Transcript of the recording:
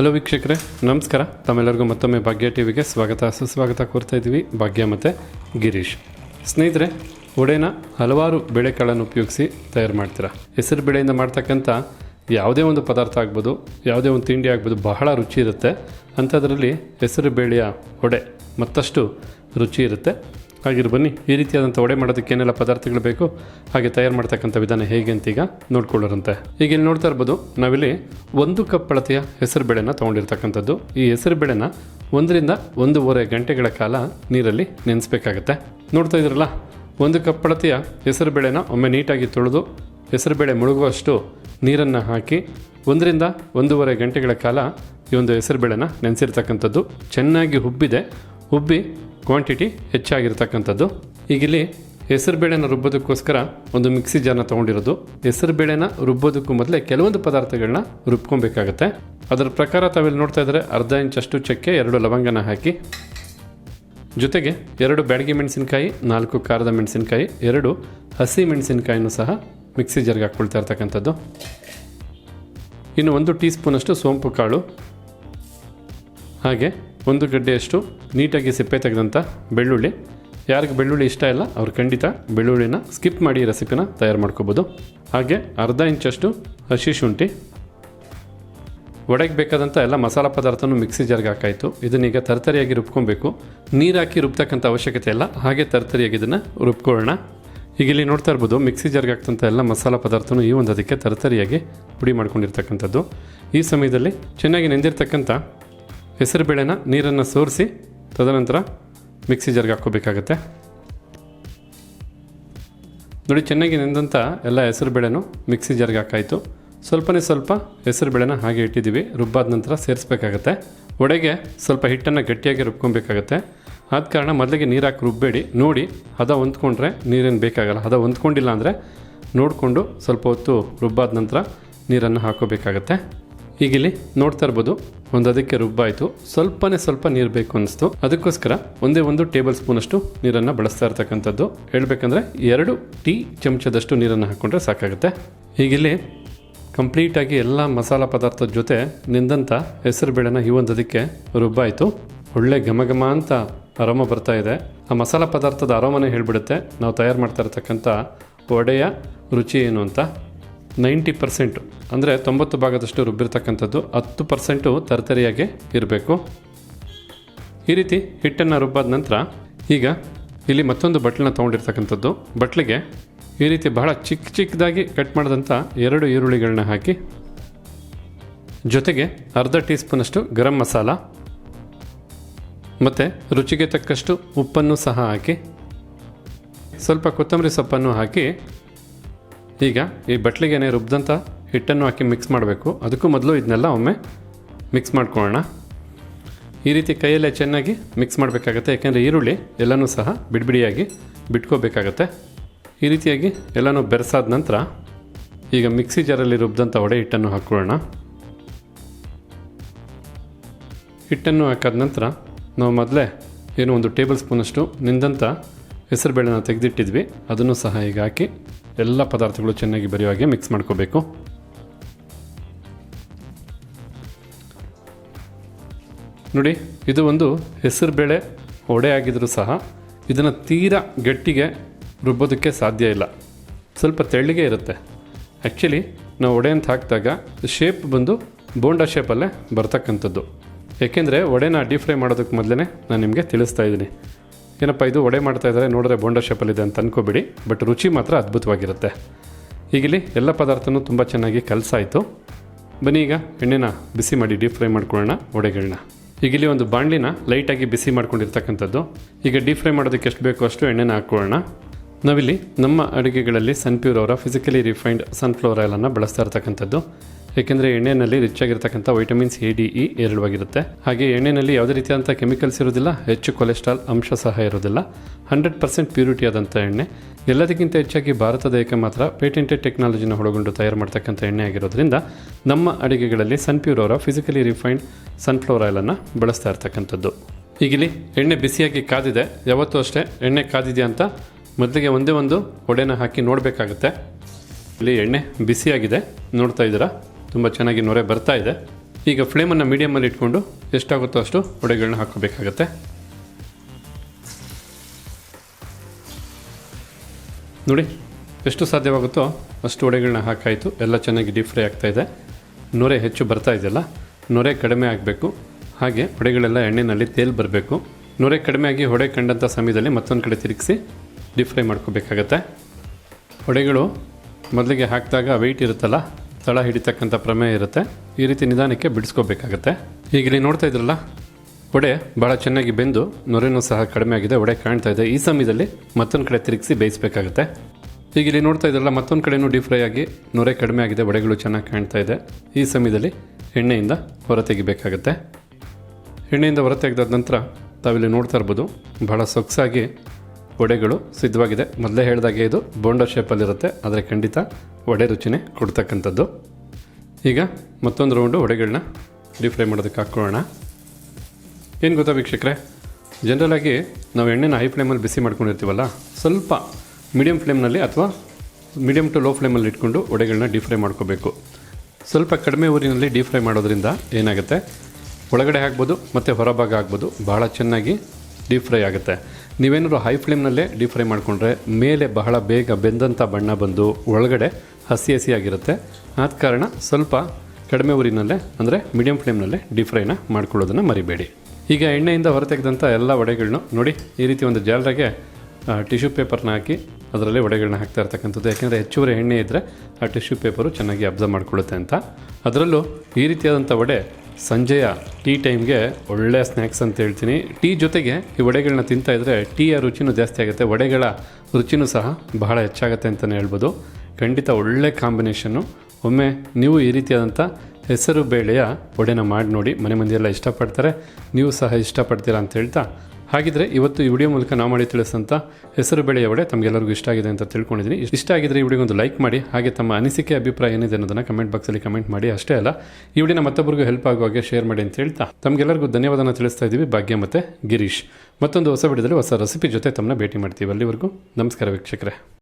Hello ವೀಕ್ಷಕರೇ, ನಮಸ್ಕಾರ. ತಮ್ಮೆಲ್ಲರಿಗೂ ಮತ್ತೊಮ್ಮೆ ಭಾಗ್ಯ ಟಿವಿಗೆ ಸ್ವಾಗತ. ಸುಸ್ವಾಗತ ಕೋರ್ತಾ ಇದ್ದೀವಿ ಭಾಗ್ಯ ಮತ್ತು ಗಿರೀಶ್. ಸ್ನೇಹಿತರೆ ಒಡೆನ ಹಲವಾರು ಬೇಳೆಕಾಳನ್ನು ಉಪಯೋಗಿಸಿ ತಯಾರು ಮಾಡ್ತೀರಾ? ಹೆಸರು ಬೇಳೆಯಿಂದ ಮಾಡ್ತಕ್ಕಂಥ ಯಾವುದೇ ಒಂದು ಪದಾರ್ಥ ಆಗ್ಬೋದು, ಯಾವುದೇ ಒಂದು ತಿಂಡಿ ಆಗ್ಬೋದು ಬಹಳ ರುಚಿ ಇರುತ್ತೆ. ಅಂಥದ್ರಲ್ಲಿ ಹೆಸರು ಬೇಳೆಯ ಒಡೆ ಮತ್ತಷ್ಟು ರುಚಿ ಇರುತ್ತೆ. ಹಾಗಿರು ಬನ್ನಿ. ಈ ರೀತಿಯಾದಂಥ ಒಡೆ ಮಾಡೋದಕ್ಕೆ ಏನೆಲ್ಲ ಪದಾರ್ಥಗಳು ಬೇಕು? ಹಾಗೆ ತಯಾರು ಮಾಡ್ತಕ್ಕಂಥ ವಿಧಾನ ಹೇಗೆ ಅಂತ ಈಗ ನೋಡ್ಕೊಳ್ಳೋರಂತೆ. ಈಗ ಇಲ್ಲಿ ನೋಡ್ತಾ ಇರ್ಬೋದು, ನಾವಿಲ್ಲಿ ಒಂದು ಕಪ್ ಅಳತೆಯ ಹೆಸರು ಬೇಳೆನ ತೊಗೊಂಡಿರ್ತಕ್ಕಂಥದ್ದು. ಈ ಹೆಸರು ಬೇಳೆನ ಒಂದರಿಂದ ಒಂದೂವರೆ ಗಂಟೆಗಳ ಕಾಲ ನೀರಲ್ಲಿ ನೆನೆಸ್ಬೇಕಾಗತ್ತೆ. ನೋಡ್ತಾ ಇದ್ರಲ್ಲ ಒಂದು ಕಪ್ ಅಳತೆಯ ಹೆಸರು ಬೇಳೆನ ಒಮ್ಮೆ ನೀಟಾಗಿ ತೊಳೆದು ಹೆಸರು ಬೇಳೆ ಮುಳುಗುವಷ್ಟು ನೀರನ್ನು ಹಾಕಿ ಒಂದರಿಂದ ಒಂದೂವರೆ ಗಂಟೆಗಳ ಕಾಲ ಈ ಒಂದು ಹೆಸರು ಬೇಳೆನ ನೆನೆಸಿರ್ತಕ್ಕಂಥದ್ದು. ಚೆನ್ನಾಗಿ ಹುಬ್ಬಿದೆ. ಹುಬ್ಬಿ ಕ್ವಾಂಟಿಟಿ ಹೆಚ್ಚಾಗಿರ್ತಕ್ಕಂಥದ್ದು. ಈಗ ಇಲ್ಲಿ ಹೆಸರು ಬೇಳೆನ ರುಬ್ಬೋದಕ್ಕೋಸ್ಕರ ಒಂದು ಮಿಕ್ಸಿ ಜಾರ್ನ ತೊಗೊಂಡಿರೋದು. ಹೆಸರು ಬೇಳೆನ ರುಬ್ಬೋದಕ್ಕೂ ಮೊದಲೇ ಕೆಲವೊಂದು ಪದಾರ್ಥಗಳನ್ನ ರುಬ್ಕೊಬೇಕಾಗತ್ತೆ. ಅದರ ಪ್ರಕಾರ ತಾವಿಲ್ಲಿ ನೋಡ್ತಾ ಇದ್ರೆ ಅರ್ಧ ಇಂಚಷ್ಟು ಚಕ್ಕೆ, ಎರಡು ಲವಂಗನ ಹಾಕಿ. ಜೊತೆಗೆ ಎರಡು ಬ್ಯಾಡಗಿ ಮೆಣಸಿನಕಾಯಿ, ನಾಲ್ಕು ಖಾರದ ಮೆಣಸಿನಕಾಯಿ, ಎರಡು ಹಸಿ ಮೆಣಸಿನಕಾಯಿನೂ ಸಹ ಮಿಕ್ಸಿ ಜಾರ್ಗೆ ಹಾಕ್ಕೊಳ್ತಾ ಇರ್ತಕ್ಕಂಥದ್ದು. ಇನ್ನು ಒಂದು ಟೀ ಸ್ಪೂನಷ್ಟು ಸೋಂಪು ಕಾಳು. ಹಾಗೆ ಒಂದು ಗಡ್ಡೆಯಷ್ಟು ನೀಟಾಗಿ ಸಿಪ್ಪೆ ತೆಗೆದಂಥ ಬೆಳ್ಳುಳ್ಳಿ. ಯಾರಿಗೆ ಬೆಳ್ಳುಳ್ಳಿ ಇಷ್ಟ ಇಲ್ಲ, ಅವ್ರು ಖಂಡಿತ ಬೆಳ್ಳುಳ್ಳಿನ ಸ್ಕಿಪ್ ಮಾಡಿ ರೆಸಿಪಿನ ತಯಾರು ಮಾಡ್ಕೋಬೋದು. ಹಾಗೆ ಅರ್ಧ ಇಂಚಷ್ಟು ಹಸಿ ಶುಂಠಿ. ಒಡೆಗೆ ಬೇಕಾದಂಥ ಎಲ್ಲ ಮಸಾಲ ಪದಾರ್ಥನೂ ಮಿಕ್ಸಿ ಜಾರ್ಗೆ ಹಾಕಾಯಿತು. ಇದನ್ನೀಗ ತರ್ತರಿಯಾಗಿ ರುಬ್ಕೊಬೇಕು. ನೀರು ಹಾಕಿ ರುಬ್ತಕ್ಕಂಥ ಅವಶ್ಯಕತೆ ಇಲ್ಲ. ಹಾಗೆ ತರ್ತರಿಯಾಗಿ ಇದನ್ನು ರುಬ್ಕೊಳ್ಳೋಣ. ಈಗ ಇಲ್ಲಿ ನೋಡ್ತಾ ಇರ್ಬೋದು, ಮಿಕ್ಸಿ ಜಾರ್ಗೆ ಹಾಕ್ತಂಥ ಎಲ್ಲ ಮಸಾಲ ಪದಾರ್ಥನೂ ಈ ಒಂದು ಅದಕ್ಕೆ ತರ್ತರಿಯಾಗಿ ಪುಡಿ ಮಾಡ್ಕೊಂಡಿರ್ತಕ್ಕಂಥದ್ದು. ಈ ಸಮಯದಲ್ಲಿ ಚೆನ್ನಾಗಿ ನೆಂದಿರ್ತಕ್ಕಂಥ ಹೆಸರು ಬೇಳೆನ ನೀರನ್ನು ಸೋರಿಸಿ ತದನಂತರ ಮಿಕ್ಸಿ ಜಾರ್ಗೆ ಹಾಕ್ಕೋಬೇಕಾಗತ್ತೆ. ನೋಡಿ, ಚೆನ್ನಾಗಿ ನೆಂದಂಥ ಎಲ್ಲ ಹೆಸರು ಬೇಳೆನೂ ಮಿಕ್ಸಿ ಜಾರ್ಗೆ ಹಾಕಾಯಿತು. ಸ್ವಲ್ಪನೇ ಸ್ವಲ್ಪ ಹೆಸರು ಬೇಳೆನ ಹಾಗೆ ಇಟ್ಟಿದ್ದೀವಿ. ರುಬ್ಬಾದ ನಂತರ ಸೇರಿಸ್ಬೇಕಾಗತ್ತೆ. ಒಡೆಗೆ ಸ್ವಲ್ಪ ಹಿಟ್ಟನ್ನು ಗಟ್ಟಿಯಾಗಿ ರುಬ್ಕೊಬೇಕಾಗತ್ತೆ. ಆದ ಕಾರಣ ಮೊದಲಿಗೆ ನೀರು ಹಾಕಿ ರುಬ್ಬೇಡಿ. ನೋಡಿ, ಹದ ಹೊಂದ್ಕೊಂಡ್ರೆ ನೀರೇನು ಬೇಕಾಗಲ್ಲ. ಹದ ಹೊಂದ್ಕೊಂಡಿಲ್ಲ ಅಂದರೆ ನೋಡಿಕೊಂಡು ಸ್ವಲ್ಪ ಹೊತ್ತು ರುಬ್ಬಾದ ನಂತರ ನೀರನ್ನು ಹಾಕೋಬೇಕಾಗತ್ತೆ ಈಗಿಲ್ಲಿ ನೋಡ್ತಾ ಇರ್ಬೋದು. ಒಂದು ಅದಕ್ಕೆ ರುಬ್ಬಾಯಿತು. ಸ್ವಲ್ಪನೇ ಸ್ವಲ್ಪ ನೀರು ಬೇಕು ಅನಿಸ್ತು ಅದಕ್ಕೋಸ್ಕರ ಒಂದೇ ಒಂದು ಟೇಬಲ್ ಸ್ಪೂನಷ್ಟು ನೀರನ್ನು ಬಳಸ್ತಾ ಇರ್ತಕ್ಕಂಥದ್ದು. ಹೇಳ್ಬೇಕಂದ್ರೆ ಎರಡು ಟೀ ಚಮಚದಷ್ಟು ನೀರನ್ನು ಹಾಕ್ಕೊಂಡ್ರೆ ಸಾಕಾಗುತ್ತೆ. ಹೀಗಿಲ್ಲಿ ಕಂಪ್ಲೀಟಾಗಿ ಎಲ್ಲ ಮಸಾಲ ಪದಾರ್ಥದ ಜೊತೆ ನಿಂದಂಥ ಹೆಸರು ಬೇಳೆನ ಈ ಒಂದು ಅದಕ್ಕೆ ರುಬ್ಬಾಯಿತು. ಒಳ್ಳೆ ಘಮ ಘಮ ಅಂತ ಅರೋಮ ಬರ್ತಾ ಇದೆ. ಆ ಮಸಾಲ ಪದಾರ್ಥದ ಅರೋಮನೇ ಹೇಳಿಬಿಡುತ್ತೆ. ನಾವು ತಯಾರು ಮಾಡ್ತಾ ಇರ್ತಕ್ಕಂಥ ವಡೆಯ ರುಚಿ ಏನು ಅಂತ. ನೈಂಟಿ ಪರ್ಸೆಂಟು, ಅಂದರೆ ತೊಂಬತ್ತು ಭಾಗದಷ್ಟು ರುಬ್ಬಿರ್ತಕ್ಕಂಥದ್ದು ಹತ್ತು ಪರ್ಸೆಂಟು ತರತರಿಯಾಗಿ ಇರಬೇಕು. ಈ ರೀತಿ ಹಿಟ್ಟನ್ನು ರುಬ್ಬಾದ ನಂತರ ಈಗ ಇಲ್ಲಿ ಮತ್ತೊಂದು ಬಟ್ಲನ್ನ ತೊಗೊಂಡಿರ್ತಕ್ಕಂಥದ್ದು. ಬಟ್ಲಿಗೆ ಈ ರೀತಿ ಬಹಳ ಚಿಕ್ಕ ಚಿಕ್ಕದಾಗಿ ಕಟ್ ಮಾಡಿದಂಥ ಎರಡು ಈರುಳ್ಳಿಗಳನ್ನ ಹಾಕಿ, ಜೊತೆಗೆ ಅರ್ಧ ಟೀ ಸ್ಪೂನಷ್ಟು ಗರಂ ಮಸಾಲ, ಮತ್ತು ರುಚಿಗೆ ತಕ್ಕಷ್ಟು ಉಪ್ಪನ್ನು ಸಹ ಹಾಕಿ, ಸ್ವಲ್ಪ ಕೊತ್ತಂಬರಿ ಸೊಪ್ಪನ್ನು ಹಾಕಿ ಈಗ ಈ ಬಟ್ಲಿಗೆನೆ ರುಬ್ದಂಥ ಹಿಟ್ಟನ್ನು ಹಾಕಿ ಮಿಕ್ಸ್ ಮಾಡಬೇಕು. ಅದಕ್ಕೂ ಮೊದಲು ಇದನ್ನೆಲ್ಲ ಒಮ್ಮೆ ಮಿಕ್ಸ್ ಮಾಡ್ಕೊಳ್ಳೋಣ. ಈ ರೀತಿ ಕೈಯಲ್ಲೇ ಚೆನ್ನಾಗಿ ಮಿಕ್ಸ್ ಮಾಡಬೇಕಾಗತ್ತೆ. ಯಾಕೆಂದರೆ ಈರುಳ್ಳಿ ಎಲ್ಲನೂ ಸಹ ಬಿಡಿಬಿಡಿಯಾಗಿ ಬಿಟ್ಕೋಬೇಕಾಗತ್ತೆ. ಈ ರೀತಿಯಾಗಿ ಎಲ್ಲನೂ ಬೆರೆಸಾದ ನಂತರ ಈಗ ಮಿಕ್ಸಿ ಜಾರಲ್ಲಿ ರುಬ್ದಂಥ ವಡೆ ಹಿಟ್ಟನ್ನು ಹಾಕ್ಕೊಳ್ಳೋಣ ಹಿಟ್ಟನ್ನು ಹಾಕಾದ ನಂತರ ನಾವು ಮೊದಲೇ ಏನು ಒಂದು ಟೇಬಲ್ ಸ್ಪೂನಷ್ಟು ನಿಂದಂಥ ಹೆಸರುಬೇಳೆನ ತೆಗೆದಿಟ್ಟಿದ್ವಿ. ಅದನ್ನು ಸಹ ಈಗ ಹಾಕಿ ಎಲ್ಲ ಪದಾರ್ಥಗಳು ಚೆನ್ನಾಗಿ ಬರೆಯೋ ಹಾಗೆ ಮಿಕ್ಸ್ ಮಾಡ್ಕೋಬೇಕು. ನೋಡಿ, ಇದು ಒಂದು ಹೆಸರುಬೇಳೆ ಒಡೆ ಆಗಿದ್ರೂ ಸಹ ಇದನ್ನು ತೀರಾ ಗಟ್ಟಿಗೆ ರುಬ್ಬೋದಕ್ಕೆ ಸಾಧ್ಯ ಇಲ್ಲ. ಸ್ವಲ್ಪ ತೆಳ್ಳಗೆ ಇರುತ್ತೆ. ಆ್ಯಕ್ಚುಲಿ ನಾವು ಒಡೆ ಅಂತ ಹಾಕಿದಾಗ ಶೇಪ್ ಬಂದು ಬೋಂಡಾ ಶೇಪಲ್ಲೇ ಬರ್ತಕ್ಕಂಥದ್ದು. ಏಕೆಂದರೆ ಒಡೆನ ಡೀಪ್ ಫ್ರೈ ಮಾಡೋದಕ್ಕೆ ಮೊದಲೇ ನಾನು ನಿಮಗೆ ತಿಳಿಸ್ತಾ ಇದ್ದೀನಿ. ಏನಪ್ಪ ಇದು ಒಡೆ ಮಾಡ್ತಾ ಇದ್ದಾರೆ, ನೋಡಿದ್ರೆ ಬೋಂಡಾ ಶೇಪಲ್ಲಿದೆ ಅಂತ ಅನ್ಕೋಬೇಡಿ, ಬಟ್ ರುಚಿ ಮಾತ್ರ ಅದ್ಭುತವಾಗಿರುತ್ತೆ. ಈಗಿಲ್ಲಿ ಎಲ್ಲ ಪದಾರ್ಥನೂ ತುಂಬ ಚೆನ್ನಾಗಿ ಕಲಸಾಯಿತು. ಬನ್ನಿ ಈಗ ಎಣ್ಣೆನ ಬಿಸಿ ಮಾಡಿ ಡೀಪ್ ಫ್ರೈ ಮಾಡ್ಕೊಳ್ಳೋಣ ವಡೆಗಳನ್ನ ಈಗ ಇಲ್ಲಿ ಒಂದು ಬಾಣಲಿನ ಲೈಟಾಗಿ ಬಿಸಿ ಮಾಡ್ಕೊಂಡಿರ್ತಕ್ಕಂಥದ್ದು. ಈಗ ಡೀಪ್ ಫ್ರೈ ಮಾಡೋದಕ್ಕೆ ಎಷ್ಟು ಬೇಕೋ ಅಷ್ಟು ಎಣ್ಣೆನ ಹಾಕ್ಕೊಳ್ಳೋಣ ನಾವಿಲ್ಲಿ ನಮ್ಮ ಅಡುಗೆಗಳಲ್ಲಿ ಸನ್ಪ್ಯೂರ್ ಅವರ ಫಿಸಿಕಲಿ ರಿಫೈನ್ಡ್ ಸನ್ಫ್ಲವರ್ ಆಯಿಲನ್ನು ಬಳಸ್ತಾ ಇರ್ತಕ್ಕಂಥದ್ದು. ಏಕೆಂದರೆ ಎಣ್ಣೆಯಲ್ಲಿ ರಿಚ್ ಆಗಿರ್ತಕ್ಕಂಥ ವೈಟಮಿನ್ಸ್ ಎ, ಡಿ, ಇ ಎರಡವಾಗಿರುತ್ತೆ. ಹಾಗೆ ಎಣ್ಣೆಯಲ್ಲಿ ಯಾವುದೇ ರೀತಿಯಾದಂಥ ಕೆಮಿಕಲ್ಸ್ ಇರೋದಿಲ್ಲ ಹೆಚ್ಚು ಕೊಲೆಸ್ಟ್ರಾಲ್ ಅಂಶ ಸಹ ಇರೋದಿಲ್ಲ ಹಂಡ್ರೆಡ್ ಪರ್ಸೆಂಟ್ ಪ್ಯೂರಿಟಿ ಆದಂಥ ಎಣ್ಣೆ. ಎಲ್ಲದಕ್ಕಿಂತ ಹೆಚ್ಚಾಗಿ ಭಾರತದ ಏಕೆ ಮಾತ್ರ ಪೇಟೆಂಟೆಡ್ ಟೆಕ್ನಾಲಜಿನ ಒಳಗೊಂಡು ತಯಾರು ಮಾಡ್ತಕ್ಕಂಥ ಎಣ್ಣೆ ಆಗಿರೋದ್ರಿಂದ ನಮ್ಮ ಅಡುಗೆಗಳಲ್ಲಿ ಸನ್ಪ್ಯೂರ್ ಅವರ ಫಿಸಿಕಲಿ ರಿಫೈನ್ಡ್ ಸನ್ಫ್ಲವರ್ ಆಯಿಲನ್ನು ಬಳಸ್ತಾ ಇರ್ತಕ್ಕಂಥದ್ದು. ಈಗಿಲ್ಲಿ ಎಣ್ಣೆ ಬಿಸಿಯಾಗಿ ಕಾದಿದೆ. ಯಾವತ್ತೂ ಅಷ್ಟೇ ಎಣ್ಣೆ ಕಾದಿದೆಯಾ ಅಂತ ಮೊದಲಿಗೆ ಒಂದೇ ಒಂದು ಒಡೆನ ಹಾಕಿ ನೋಡಬೇಕಾಗುತ್ತೆ. ಇಲ್ಲಿ ಎಣ್ಣೆ ಬಿಸಿಯಾಗಿದೆ. ನೋಡ್ತಾ ಇದ್ದೀರಾ? ತುಂಬ ಚೆನ್ನಾಗಿ ನೊರೆ ಬರ್ತಾ ಇದೆ. ಈಗ ಫ್ಲೇಮನ್ನು ಮೀಡಿಯಮಲ್ಲಿ ಇಟ್ಕೊಂಡು ಎಷ್ಟಾಗುತ್ತೋ ಅಷ್ಟು ವಡೆಗಳನ್ನ ಹಾಕೋಬೇಕಾಗತ್ತೆ ನೋಡಿ, ಎಷ್ಟು ಸಾಧ್ಯವಾಗುತ್ತೋ ಅಷ್ಟು ವಡೆಗಳನ್ನ ಹಾಕಾಯಿತು. ಎಲ್ಲ ಚೆನ್ನಾಗಿ ಡೀಪ್ ಫ್ರೈ ಇದೆ. ನೊರೆ ಹೆಚ್ಚು ಬರ್ತಾ ಇದೆಯಲ್ಲ, ನೊರೆ ಕಡಿಮೆ ಆಗಬೇಕು. ಹಾಗೆ ವಡೆಗಳೆಲ್ಲ ಎಣ್ಣೆಯಲ್ಲಿ ತೇಲ್ ಬರಬೇಕು. ನೊರೆ ಕಡಿಮೆ ಆಗಿ ಹೊಡೆ ಕಂಡಂಥ ಸಮಯದಲ್ಲಿ ಮತ್ತೊಂದು ಕಡೆ ತಿರುಗಿಸಿ ಡೀಪ್ ಫ್ರೈ ಮಾಡ್ಕೋಬೇಕಾಗತ್ತೆ. ವಡೆಗಳು ಮೊದಲಿಗೆ ಹಾಕಿದಾಗ ವೆಯ್ಟ್ ಇರುತ್ತಲ್ಲ ತಳ ಹಿಡಿತಕ್ಕಂಥ ಪ್ರಮೇಯ ಇರುತ್ತೆ. ಈ ರೀತಿ ನಿಧಾನಕ್ಕೆ ಬಿಡಿಸ್ಕೋಬೇಕಾಗತ್ತೆ. ಈಗ ಇಲ್ಲಿ ನೋಡ್ತಾ ಇದ್ರಲ್ಲ ವಡೆ ಭಾಳ ಚೆನ್ನಾಗಿ ಬೆಂದು ನೊರೆನೂ ಸಹ ಕಡಿಮೆ ಆಗಿದೆ ವಡೆ ಕಾಣ್ತಾ ಇದೆ. ಈ ಸಮಯದಲ್ಲಿ ಮತ್ತೊಂದು ಕಡೆ ತಿರುಗಿಸಿ ಬೇಯಿಸಬೇಕಾಗತ್ತೆ. ಈಗ ಇಲ್ಲಿ ನೋಡ್ತಾ ಇದ್ರಲ್ಲ, ಮತ್ತೊಂದು ಕಡೆನೂ ಡೀಪ್ ಫ್ರೈ ಆಗಿ ನೊರೆ ಕಡಿಮೆ ಆಗಿದೆ ವಡೆಗಳು ಚೆನ್ನಾಗಿ ಕಾಣ್ತಾ ಇದೆ. ಈ ಸಮಯದಲ್ಲಿ ಎಣ್ಣೆಯಿಂದ ಹೊರ ತೆಗಿಬೇಕಾಗತ್ತೆ. ಎಣ್ಣೆಯಿಂದ ಹೊರ ತೆಗೆದಾದ ನಂತರ ತಾವಿಲ್ಲಿ ನೋಡ್ತಾ ಇರ್ಬೋದು, ಬಹಳ ಸೊಗಸಾಗಿ ವಡೆಗಳು ಸಿದ್ಧವಾಗಿದೆ. ಮೊದಲೇ ಹೇಳಿದಾಗೆ ಇದು ಬೋಂಡೋ ಶೇಪಲ್ಲಿರುತ್ತೆ ಆದರೆ ಖಂಡಿತ ವಡೆ ರುಚಿನೇ ಕೊಡ್ತಕ್ಕಂಥದ್ದು. ಈಗ ಮತ್ತೊಂದು ರೌಂಡು ವಡೆಗಳನ್ನ ಡೀಪ್ ಫ್ರೈ ಮಾಡೋದಕ್ಕೆ ಹಾಕ್ಕೊಳ್ಳೋಣ. ಏನು ಗೊತ್ತಾ ವೀಕ್ಷಕರೇ? ಜನರಲಾಗಿ ನಾವು ಎಣ್ಣೆನ ಹೈ ಫ್ಲೇಮಲ್ಲಿ ಬಿಸಿ ಮಾಡ್ಕೊಂಡಿರ್ತೀವಲ್ಲ, ಸ್ವಲ್ಪ ಮೀಡಿಯಮ್ ಫ್ಲೇಮ್ನಲ್ಲಿ ಅಥವಾ ಮೀಡಿಯಮ್ ಟು ಲೋ ಫ್ಲೇಮಲ್ಲಿ ಇಟ್ಕೊಂಡು ವಡೆಗಳನ್ನ ಡೀಪ್ ಫ್ರೈ ಮಾಡ್ಕೋಬೇಕು. ಸ್ವಲ್ಪ ಕಡಿಮೆ ಊರಿನಲ್ಲಿ ಡೀಪ್ ಫ್ರೈ ಮಾಡೋದ್ರಿಂದ ಏನಾಗುತ್ತೆ? ಒಳಗಡೆ ಆಗ್ಬೋದು ಮತ್ತು ಹೊರಭಾಗ ಆಗ್ಬೋದು ಭಾಳ ಚೆನ್ನಾಗಿ ಡೀಪ್ ಫ್ರೈ ಆಗುತ್ತೆ. ನೀವೇನಾದ್ರು ಹೈ ಫ್ಲೇಮ್ನಲ್ಲೇ ಡೀಪ್ ಫ್ರೈ ಮಾಡಿಕೊಂಡ್ರೆ ಮೇಲೆ ಬಹಳ ಬೇಗ ಬೆಂದಂಥ ಬಣ್ಣ ಬಂದು ಒಳಗಡೆ ಹಸಿ ಹಸಿಯಾಗಿರುತ್ತೆ. ಆದ ಕಾರಣ ಸ್ವಲ್ಪ ಕಡಿಮೆ ಊರಿನಲ್ಲೇ, ಅಂದರೆ ಮೀಡಿಯಂ ಫ್ಲೇಮ್ನಲ್ಲೇ ಡೀಪ್ ಫ್ರೈನ ಮಾಡ್ಕೊಳ್ಳೋದನ್ನು ಮರಿಬೇಡಿ. ಈಗ ಎಣ್ಣೆಯಿಂದ ಹೊರತೆಗೆದಂಥ ಎಲ್ಲ ವಡೆಗಳನ್ನು ನೋಡಿ, ಈ ರೀತಿ ಒಂದು ಜಾಲರಿಗೆ ಟಿಶ್ಯೂ ಪೇಪರ್ನ ಹಾಕಿ ಅದರಲ್ಲಿ ವಡೆಗಳನ್ನ ಹಾಕ್ತಾ ಇರ್ತಕ್ಕಂಥದ್ದು. ಯಾಕೆಂದರೆ ಹೆಚ್ಚುವರಿ ಎಣ್ಣೆ ಇದ್ದರೆ ಆ ಟಿಶ್ಯೂ ಪೇಪರು ಚೆನ್ನಾಗಿ ಅಬ್ಸರ್ವ್ ಮಾಡ್ಕೊಳ್ಳುತ್ತೆ ಅಂತ. ಅದರಲ್ಲೂ ಈ ರೀತಿಯಾದಂಥ ವಡೆ ಸಂಜೆಯ ಟೀ ಟೈಮ್ಗೆ ಒಳ್ಳೆಯ ಸ್ನ್ಯಾಕ್ಸ್ ಅಂತ ಹೇಳ್ತೀನಿ. ಟೀ ಜೊತೆಗೆ ಈ ವಡೆಗಳನ್ನ ತಿಂತಾ ಇದ್ದರೆ ಟೀಯ ರುಚಿನೂ ಜಾಸ್ತಿ ಆಗುತ್ತೆ. ವಡೆಗಳ ರುಚಿನೂ ಸಹ ಬಹಳ ಹೆಚ್ಚಾಗುತ್ತೆ ಅಂತಲೇ ಹೇಳ್ಬೋದು. ಖಂಡಿತ ಒಳ್ಳೆ ಕಾಂಬಿನೇಷನ್ನು. ಒಮ್ಮೆ ನೀವು ಈ ರೀತಿಯಾದಂಥ ಹೆಸರು ಬೇಳೆಯ ವಡೆನ ಮಾಡಿ ನೋಡಿ. ಮನೆ ಮಂದಿಯೆಲ್ಲ ಇಷ್ಟಪಡ್ತಾರೆ. ನೀವು ಸಹ ಇಷ್ಟಪಡ್ತೀರಾ ಅಂತ ಹೇಳ್ತಾ ಹಾಗಿದ್ರೆ ಇವತ್ತು ಈ ವಿಡಿಯೋ ಮೂಲಕ ನಾವು ಮಾಡಿ ತಿಳಿಸಂತ ಹೆಸರು ಬೆಳೆಯ ಒಡೆ ತಮಗೆಲ್ಲರಿಗೂ ಇಷ್ಟ ಆಗಿದೆ ಅಂತ ತಿಳ್ಕೊಂಡಿದ್ದೀನಿ ಇಷ್ಟ ಆಗಿದ್ರೆ ಈ ವಿಡಿಯೋಗೊಂದು ಲೈಕ್ ಮಾಡಿ, ಹಾಗೆ ತಮ್ಮ ಅನಿಸಿಕೆ, ಅಭಿಪ್ರಾಯ ಏನಿದೆ ಅನ್ನೋದನ್ನು ಕಮೆಂಟ್ ಬಾಕ್ಸಲ್ಲಿ ಕಮೆಂಟ್ ಮಾಡಿ. ಅಷ್ಟೇ ಅಲ್ಲ, ಈ ವಿಡಿಯೋನ ಮತ್ತೊಬ್ಬರಿಗೂ ಹೆಲ್ಪ್ ಆಗುವ ಹಾಗೆ ಶೇರ್ ಮಾಡಿ ಅಂತ ಹೇಳ್ತಾ ತಮಗೆಲ್ಲರಿಗೂ ಧನ್ಯವಾದನ ತಿಳಿಸ್ತಾ ಇದ್ದೀವಿ. ಭಾಗ್ಯ ಮತ್ತು ಗಿರೀಶ್. ಮತ್ತೊಂದು ಹೊಸ ವಿಡಿಯೋದಲ್ಲಿ ಹೊಸ ರೆಸಿಪಿ ಜೊತೆ ತಮ್ಮನ್ನ ಭೇಟಿ ಮಾಡ್ತೀವಿ ಅಲ್ಲಿವರೆಗೂ. ನಮಸ್ಕಾರ ವೀಕ್ಷಕರೇ.